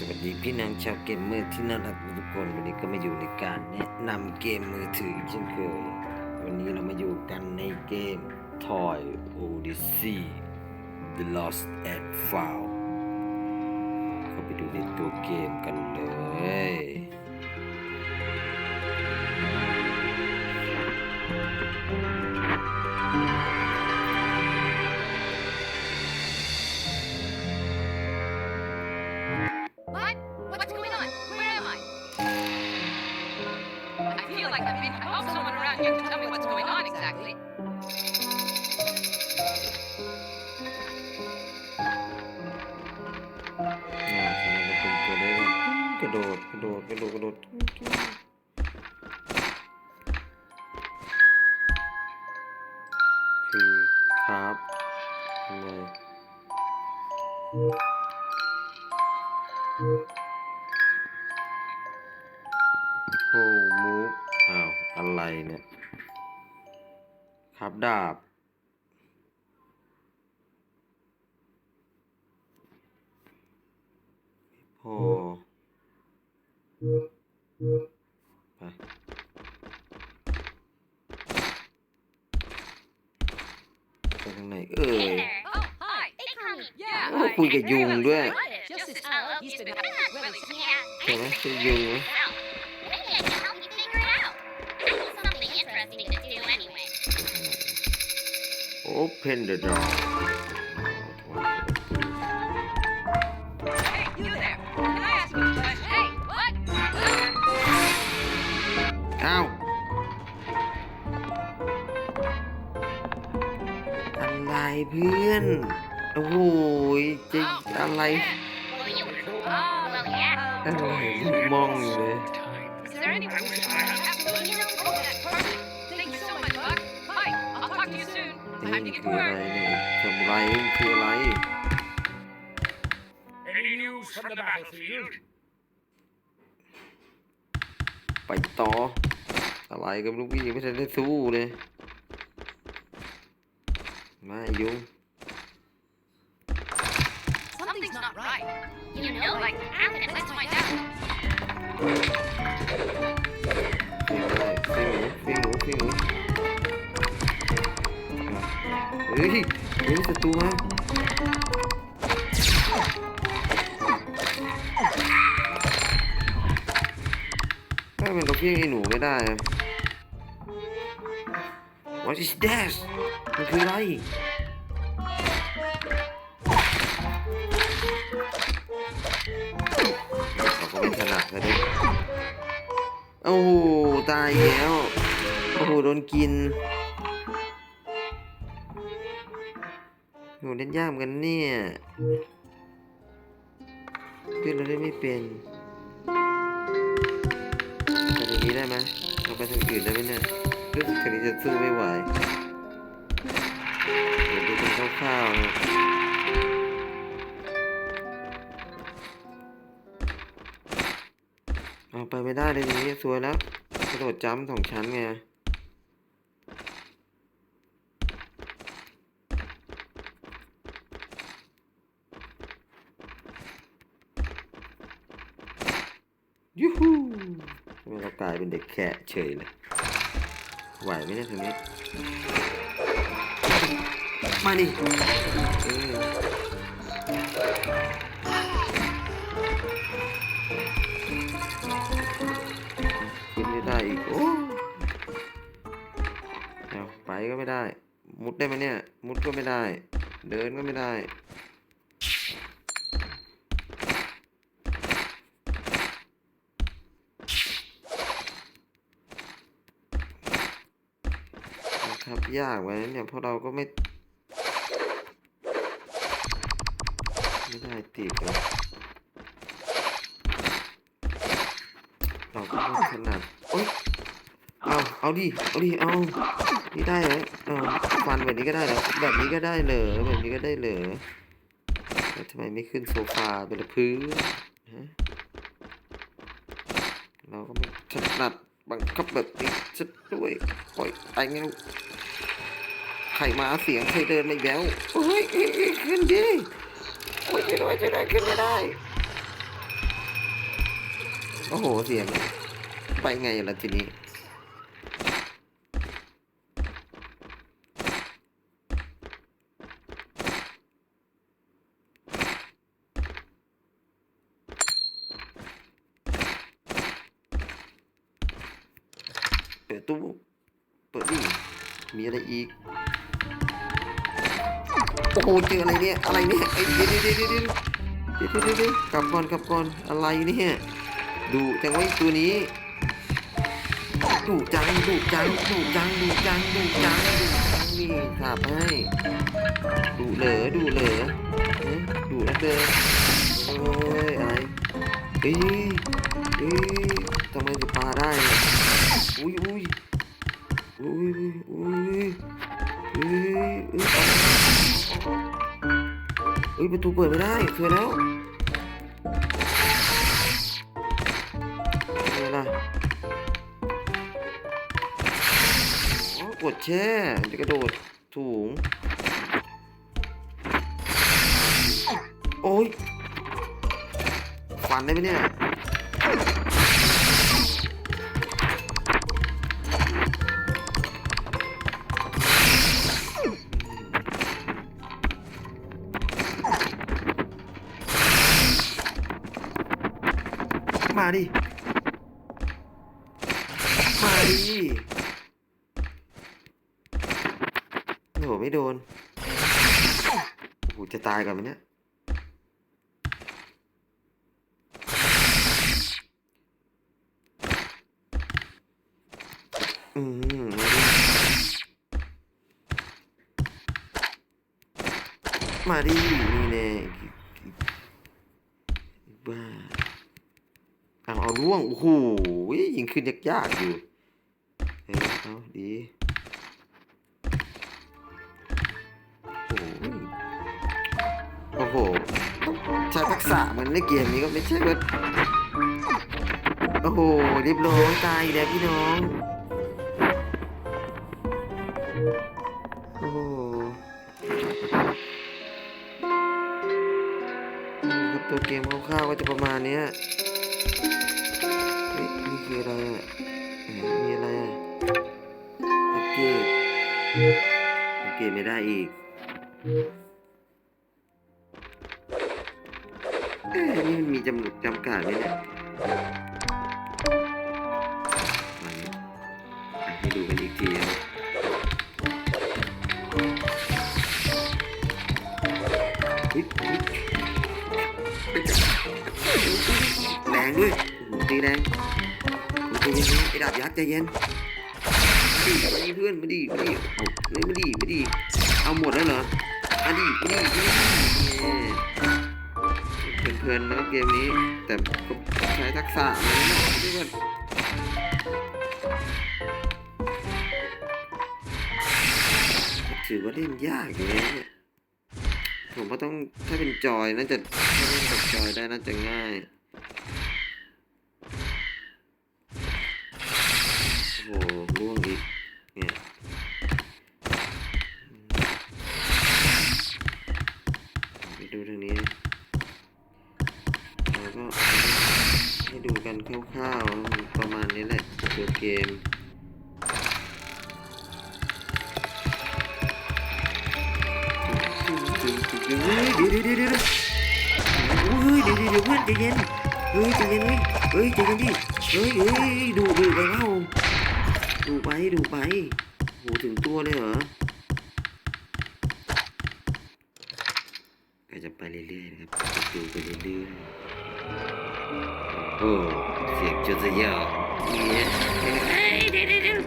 สวัสดีพี่นางชาวเกมเมอร์ที่น่ารักทุกคนวันนี้ก็มาอยู่ในการแนะนำเกมมือถือเช่นเคย วันนี้เรามาอยู่กันในเกม Toy Odyssey The Lost and Found เข้าไปดูในตัวเกมกันเลย ดดกระโดดกระโดดกระโดดคือครับทำไมโอ้มูฟอ้าว อะไรเนี่ย ครับดาบพอ ไปไปทางไหนเอ่ย Hey there. Oh, hi. They call me. Yeah. โอ้คุยกับยุงด้วย Just as Oh, he's okay. been I'm not really yeah. ใช่ไหมใช่ยุงไหม Well, maybe I can help you figure it out. I need อ้าวอะไรเพื่อน โอ้โหยจะอะไร Well, you. Oh, Well, yeah. อะไรมองอยู่เลย Is there anywhere we can Absolutely. Oh, that's perfect. Thank you so much, Buck. Bye. I'll talk to you soon. นี่ Time to คื get อ to อะไร work. เนี่ยทำอะไรนี่คืออะไร Any news from the battlefield? ไปต่อ อะไรกับลูกพี่ยังไม่ทันได้สู้เลย มายุง Something's not right. You know, Like, I'm gonna let's let find my out. ฟิงอะไรฟิงหนูฟิงหนูฟิงหนูเฮ้ยเฮ้ยศัตรูมาถ้าเป็นเราเพี้ยงไอ้หนูไม่ได้อะ What is that มันคืออะไรเราก็ไม่ถนัดนะดิโอ้โห ตายแล้ว โอ้โห โดนกินโหเล่นยากกันเนี่ยเพื่อนเราเล่นไม่เป็นไปทางนี้ได้ไหมเราไปทางอื่นได้ไหมเนี่ย รู้สึกทางนี้จะสู้ไม่ไหวเดี๋ยวดูเป็นคร่าวๆนะเอาไปไม่ได้เลยทีนี้สวยแล้วกระโดดจ้ำสองชั้นไงยูฮูทำไมเรากลายเป็นเด็กแค่เฉยเลย ไหวไหมเนี่ยทีนี้มาดิเออขึ้นไม่ได้อีก โอ้เอาไปก็ไม่ได้ มุดได้ไหมเนี่ย มุดก็ไม่ได้ เดินก็ไม่ได้ ครับยากไว้เนี่ยเพราะเราก็ไม่ ไม่ได้ติดเลยเราก็ไม่ถนัดโอ๊ยเอาเอาดิเอาดิเอานี่ได้เหรอเอาฟันแบบนี้ก็ได้เหรอแบบนี้ก็ได้เหรอแบบนี้ก็ได้เหรอแล้วทำไมไม่ขึ้นโซฟาเป็นพื้นฮะเราก็ไม่ถนัดบังคับแบบนี้จะด้วยปล่อยไปไงลูก ใครมาเสียงใครเดินไม่แบ้วโอ้ยเอ้ยเอ้ยขึ้นดิโอ้ยช่วยด้วยช่วยด้วยขึ้นไม่ได้ โอ้โหเสียง ไปไงล่ะทีนี้เปิดตู้เปิดดิมีอะไรอีก ปูนคืออะไรเนี่ย อะไรเนี่ยไอ้เดี๋ยวเดี๋ยวเดี๋ยวเดี๋ยวเดี๋ยวเดี๋ยวกลับก่อนกลับก่อนอะไรเนี่ยดูแตงไว้ตัวนี้ดูจังดูจังดูจังดูจังดูจังดูจังนี่ขับให้ดูเหลือดูเหลือดูแล้วเกินโอ้ยอะไรเอ้ยเอ้ยทำไมจะปลาได้เนี่อุ้ยอุ้ยอุ้ยอุ้ย อ้ยประตูเปิดไม่ได้สวยแล้วอะไรล่ะกดแช่จะกระโดดถูงโอ้ยฟันได้ไหมเนี่ย มาดิ มาดิโอ้โหไม่โดน โอ้โหจะตายก่อนไหมเนี่ย อืมมาดิมาดินี่แน่บ้า เอาเอาล่วง โอ้โหยิงขึ้นยากๆอยู่เฮ้ยเอาดีโอ้โหใช้ทักษะเหมันในเกมนี้ก็ไม่ใช่ว่าโอ้โหเรียบร้อยตายอีกแล้วพี่น้องโอ้โหครับตัวเกมคร่าวๆก็จะประมาณนี้ ฮ้ยนี่คือะไรอะมีอะไรอะอัปเกรดอัปเกรดไม่ได้อีกนี่มันมีจำจำกัดไหมเนี่ยมาเนี่ยอะให้ดูกันอีกทีนะแรงด้วยตีแรง เย็นไอ้ดาบยักษ์ใจเย็นมาดิมาดิเพื่อนมาดิมาดิเอาเลยมาดิมาดิเอาหมดแล้วเหรอมาดิมาดิมาดิเย้เพลินๆนะเกมนี้ แต่ก็ใช้ทักษะนะที่ว่าถือว่าเล่นยากอยู่นะเนี่ยผมว่าต้องถ้าเป็นจอยน่าจะถ้าเล่นกับจอยได้น่าจะง่าย โอ้โหล่วงอีก เนี่ยไปดู ทางนี้แล้วก็ให้ดูกันคร่าวๆประมาณนี้แหละตัวเกมเฮ้ยเดี๋ยวเดี๋ยวเดี๋ยวเดี๋ยวเฮ้ยเดี๋ยวเดี๋ยวเดี๋ยวเพื่อนใจเย็นเฮ้ยใจเย็นเฮ้ยเฮ้ยใจเย็นดิเฮ้ยเฮ้ยดูดูไปเล่าดูไปดูไปโหถึงตัวเลยเหรอ ก็จะไปเรื่อยๆนะครับดูไปเรื่อยๆโอ้เสียงจุดสยองเนี่ยเฮ้ยเดี๋ยวเดี๋ยวเดี๋ยว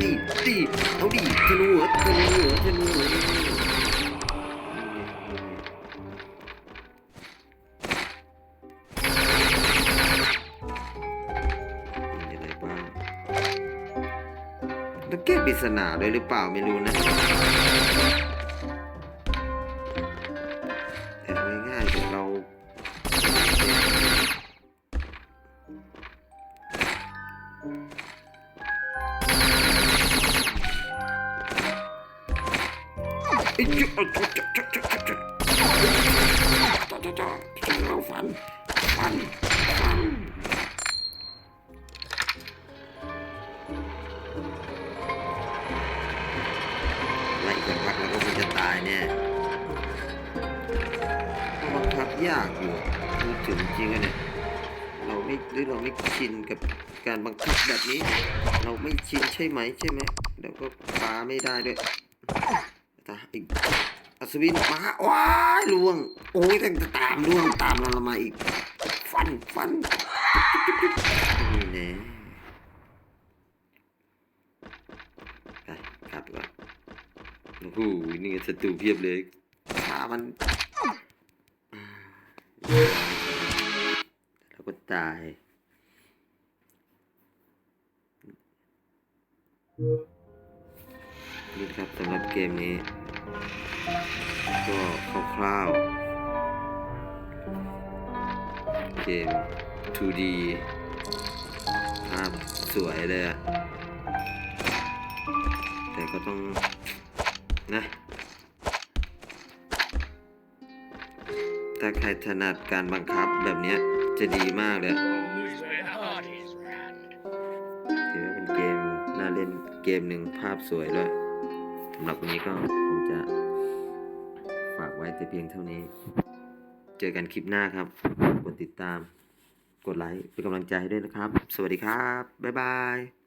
นี่ดิเอาดิธนูเหรอธนูเหรอธนูเหรอมีอะไรบ้างแล้วแก้ปริศนาด้วยหรือเปล่าไม่รู้นะ ฟันฟันฟันไล่กันพักแล้วก็คงจะตายแน่มันพักยากอยู่พูดถึงจริงอะเนี่ย ไม่หรือเราไม่ชินกับการบังคับแบบนี้ เราไม่ชินใช่ไหมใช่ไหมแล้วก็ปาไม่ได้ด้วยตาอีกอัศวินมาว้ายล่วง โอ้ยแต่ตามล่วงตามเรามาอีก ฟันฟันนี่แน่ไปกลับดีกว่าโอ้โหนี่ไงศัตรูเพียบเลยขามัน ตาย นี่ครับสำหรับเกมนี้ ก็คร่าวๆ เกม 2D ภาพสวยเลยอะแต่ก็ต้องนะ ถ้าใครถนัดการบังคับแบบเนี้ยจะดีมากเลยถือว่าเป็นเกมน่าเล่นเกมหนึ่งภาพสวยด้วยสำหรับวันนี้ก็คงจะฝากไว้แต่เพียงเท่านี้ เจอกันคลิปหน้าครับ กดติดตาม กดไลค์ เป็นกำลังใจให้ด้วยนะครับ สวัสดีครับ บ๊ายบาย